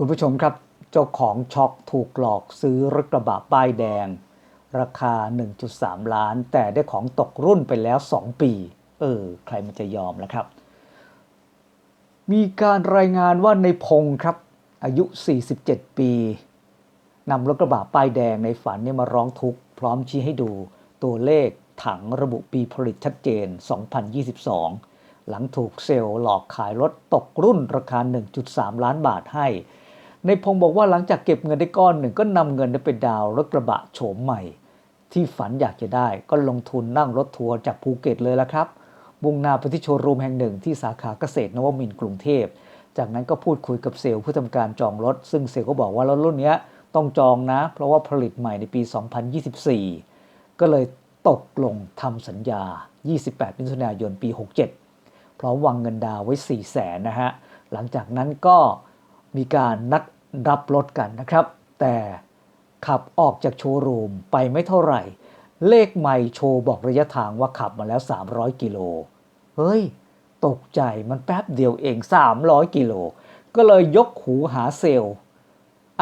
คุณผู้ชมครับ เจ้าของช็อกถูกหลอกซื้อรถกระบะป้ายแดง ราคา 1.3 ล้าน แต่ได้ของตกรุ่นไปแล้ว 2 ปี เออ ใครมันจะยอมล่ะครับ มีการรายงานว่าในพงครับ อายุ 47 ปีนำรถกระบะป้ายแดงในฝันเนี่ยมาร้องทุกข์พร้อมชี้ให้ดูตัวเลขถังระบุปีผลิตชัดเจน 2022 หลังถูกเซลล์หลอกขายรถตกรุ่นราคา 1.3 ล้านบาทให้ ในพงศ์บอกว่าหลังจากเก็บเงินได้ก้อนหนึ่งก็นำเงินไปดาวรถกระบะโฉมใหม่ ที่ฝันอยากจะได้ก็ลงทุนนั่งรถทัวร์จากภูเก็ตเลยละครับมุ่งหน้าไปที่โชว์รูมแห่งหนึ่งที่สาขาเกษตรนวมินกรุงเทพ จากนั้นก็พูดคุยกับเซลล์ผู้ทำการจองรถ ซึ่งเซลล์ก็บอกว่ารถรุ่นนี้ต้องจองนะ เพราะว่าผลิตใหม่ในปี 2024 ก็เลยตกลงทำสัญญา 28มิถุนายนปี 67 พร้อมวางเงินดาวไว้ 4 0 0แสนนะฮะ หลังจากนั้นก็มีการนัด รับรถกันนะครับ แต่ขับออกจากโชว์รูมไปไม่เท่าไหร่ เลขไม่โชว์บอกระยะทางว่าขับมาแล้ว 300 กิโล เฮ้ย ตกใจมันแป๊บเดียวเอง 300 กิโล ก็เลยยกหูหาเซลล์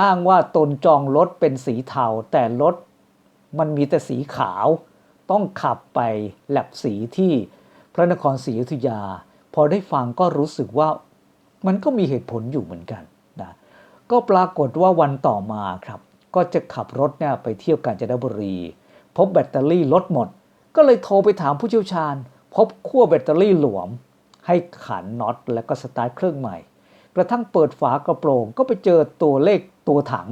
อ้างว่าตนจองรถเป็นสีเทา แต่รถมันมีแต่สีขาว ต้องขับไปแลบสีที่พระนครศรีอยุธยา พอได้ฟังก็รู้สึกว่ามันก็มีเหตุผลอยู่เหมือนกันนะ ก็ปรากฏว่าวันต่อมาครับ ก็จะขับรถเนี่ยไปเที่ยวกาญจนบุรี พบแบตเตอรี่ลดหมด ก็เลยโทรไปถามผู้เชี่ยวชาญ พบขั้วแบตเตอรี่หลวม ให้ขันน็อตและก็สตาร์ทเครื่องใหม่ กระทั่งเปิดฝากระโปรงก็ไปเจอตัวเลขตัวถัง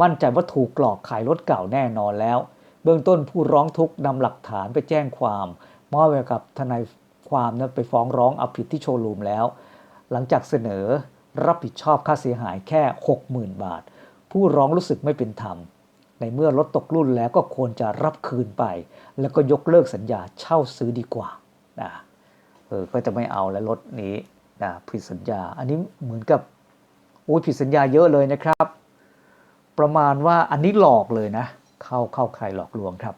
มั่นใจว่าถูกหลอกขายรถเก่าแน่นอนแล้ว เบื้องต้นผู้ร้องทุกข์นำหลักฐานไปแจ้งความมอบไปกับทนายความนั้นไปฟ้องร้องเอาผิดที่โชว์รูมแล้ว หลังจากเสนอ รับผิดชอบค่าเสียหายแค่ 60,000 บาท ผู้ร้องรู้สึกไม่เป็นธรรม ในเมื่อรถตกรุ่นแล้วก็ควรจะรับคืนไป แล้วก็ยกเลิกสัญญาเช่าซื้อดีกว่านะเออก็จะไม่เอาแล้วรถนี้นะผิดสัญญา อันนี้เหมือนกับโอ้ยผิดสัญญาเยอะเลยนะครับ ประมาณว่าอันนี้หลอกเลยนะ เข้าเข้าใครหลอกลวงครับ